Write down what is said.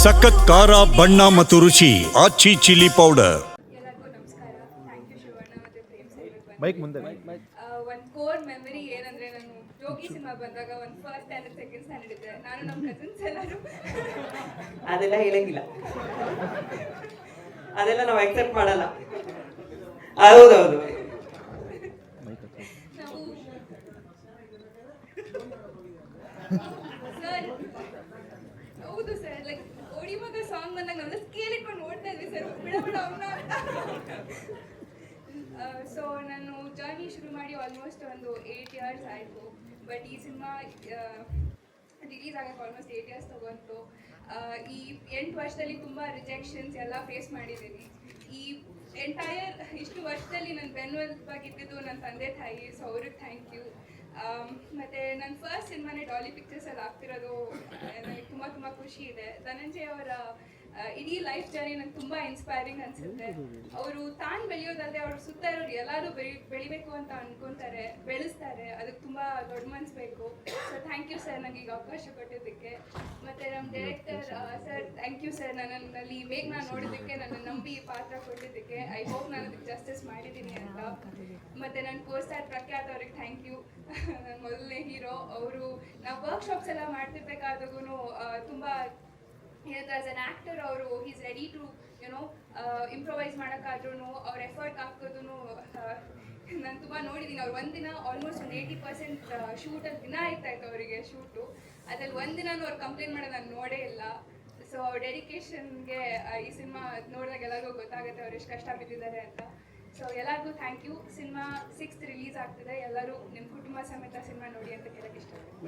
ಸಖತ್ ಖಾರ ಬಣ್ಣ ಮತ್ತು ರುಚಿ ಆಚಿ ಚಿಲ್ಲಿ ಪೌಡರ್. ಎಲ್ಲರಿಗೂ ನಮಸ್ಕಾರ ಥ್ಯಾಂಕ್ ಯು ಶಿವಣ್ಣ ಮತ್ತು ಪ್ರೇಮ್ ಸರ್ ಇವತ್ತು ಬೈಕ್ ಮುಂದೆ ಒಂದು ಕೋರ್ ಮೆಮರಿ ಏನಂದ್ರೆ ನಾನು ಜೋಗಿ ಸಿನಿಮಾ ಬಂದಾಗ ಒಂದು ಫಸ್ಟ್ ಸ್ಟ್ಯಾಂಡರ್ಡ್ ಸೆಕೆಂಡ್ ಸ್ಟ್ಯಾಂಡರ್ಡ್ ಇದ್ದೆ ನಾನು ನಮ್ಮ ಕಸಿನ್ಸ್ ಎಲ್ಲರೂ. ಅದೆಲ್ಲ ಹೇಳಂಗಿಲ್ಲ. ಅದೆಲ್ಲ ನಾವು ಎಕ್ಸೆಪ್ಟ್ ಮಾಡಲ್ಲ. ಹೌದೌದು. ನಾವು ಸರ್ ಹೌದು ಸರ್ ಮಗ ಸಾಂಗ್ ಬಂದಾಗ ನಾವೆಲ್ಲ ಸ್ಕೇಲ್ ಇಟ್ಕೊಂಡು ಓಡ್ತಾ ಇದ್ವಿ ಸರ್. ಅವ್ನ ಸೊ ನಾನು ಜರ್ನಿ ಶುರು ಮಾಡಿ ಆಲ್ಮೋಸ್ಟ್ ಒಂದು ಏಯ್ಟ್ ಇಯರ್ಸ್ ಆಯಿತು. ಬಟ್ ಈ ಸಿನಿಮಾ ರಿಲೀಸ್ ಆಗಕ್ಕೆ ಆಲ್ಮೋಸ್ಟ್ ಏಯ್ಟ್ ಇಯರ್ಸ್ ತಗೊಂತು. ಈ ಎಂಟು ವರ್ಷದಲ್ಲಿ ತುಂಬ ರಿಜೆಕ್ಷನ್ಸ್ ಎಲ್ಲ ಫೇಸ್ ಮಾಡಿದ್ದೀನಿ. ಈ ಎಂಟೈರ್ ಇಷ್ಟು ವರ್ಷದಲ್ಲಿ ನನ್ನ ಬೆನ್ನುಲುಬಾಗಿದ್ದಿದ್ದು ನನ್ನ ತಂದೆ ತಾಯಿ ಸೊ ಅವ್ರಿಗೆ ಥ್ಯಾಂಕ್ ಯು ಮತ್ತು ನನ್ನ ಫಸ್ಟ್ ಸಿನಿಮಾನೇ ಡಾಲಿ ಪಿಕ್ಚರ್ಸಲ್ಲಿ ಆಗ್ತಿರೋದು ಖುಷಿ ಇದೆ. ಧನಂಜಯ್ ಅವರ ಇಡೀ ಲೈಫ್ ಜರ್ನಿ ನಂಗೆ ತುಂಬಾ ಇನ್ಸ್ಪೈರಿಂಗ್ ಅನ್ಸುತ್ತೆ. ಅವರು ತಾನು ಬೆಳೆಯೋದಲ್ಲದೆ ಅವ್ರ ಸುತ್ತ ಇರೋರು ಎಲ್ಲರೂ ಬೆಳಿ, ಬೆಳಿಬೇಕು ಅಂತ ಅನ್ಕೊಂತಾರೆ, ಬೆಳೆಸ್ತಾರೆ. ಅದಕ್ಕೆ ತುಂಬಾ ದೊಡ್ಡ ಮನ್ಸು ಬೇಕು. ಸೊ ಥ್ಯಾಂಕ್ ಯು ಸರ್ ನನಗೆ ಈಗ ಅವಕಾಶ ಕೊಟ್ಟಿದ್ದಕ್ಕೆ. ಮತ್ತೆ ನಮ್ಮ director sir thank you sir ನನ್ನಲ್ಲಿ ಮೇಘ ನಾನು ನೋಡಿದ್ದಕ್ಕೆ ನನ್ನ ನಂಬಿ ಪಾತ್ರ ಕೊಟ್ಟಿದ್ದಕ್ಕೆ. ಐ ಹೋಪ್ ನಾನು ಅದಕ್ಕೆ ಜಸ್ಟಿಸ್ ಮಾಡಿದ್ದೀನಿ ಅಂತ. ಮತ್ತೆ ನನ್ನ ಕೋಸ್ಟಾರ್ ಪ್ರಖ್ಯಾತ್ ಅವ್ರಿಗೆ ಥ್ಯಾಂಕ್ ಯು ನನ್ನ ಮೊದಲನೇ ಹೀರೋ ಅವರು, ನಾವು ವರ್ಕ್ಶಾಪ್ಸ್ ಎಲ್ಲ ಮಾಡ್ತಿರ್ಬೇಕಾದಾಗೂ ತುಂಬ ಏನಂದ್ರೆ ಆಸ್ ಅನ್ ಆ್ಯಕ್ಟರ್ ಅವರು is ready to you know improvise ಮಾಡೋಕ್ಕಾದ್ರೂ ಅವ್ರ ಎಫರ್ಟ್ ಹಾಕೋದು ನಾನು ತುಂಬ ನೋಡಿದ್ದೀನಿ ಅವ್ರು ಒಂದಿನ ಆಲ್ಮೋಸ್ಟ್ ಒಂದು ಏಯ್ಟಿ ಪರ್ಸೆಂಟ್ ಶೂಟಲ್ಲಿ ದಿನ ಇತ್ತು ಅವರಿಗೆ ಶೂಟು ಅದ್ರಲ್ಲಿ ಒಂದಿನೂ ಅವ್ರು ಕಂಪ್ಲೇಂಟ್ ಮಾಡೋದು ನಾನು ನೋಡೇ ಇಲ್ಲ. ಸೊ ಅವ್ರ ಡೆಡಿಕೇಶನ್ಗೆ ಈ ಸಿನಿಮಾ ನೋಡಿದಾಗ ಎಲ್ಲರಿಗೂ ಗೊತ್ತಾಗುತ್ತೆ ಅವ್ರು ಎಷ್ಟು ಕಷ್ಟ ಬಿದ್ದಿದ್ದಾರೆ ಅಂತ. ಸೊ ಎಲ್ಲರಿಗೂ thank you cinema sixth release ಆಗ್ತಿದೆ. ಎಲ್ಲರೂ ನಿಮ್ಮ ಕುಟುಂಬ ಸಮೇತ ಸಿನಿಮಾ ನೋಡಿ ಅಂತ ಕೇಳಕ್ಕೆ ಇಷ್ಟಪಡ್ತೀನಿ.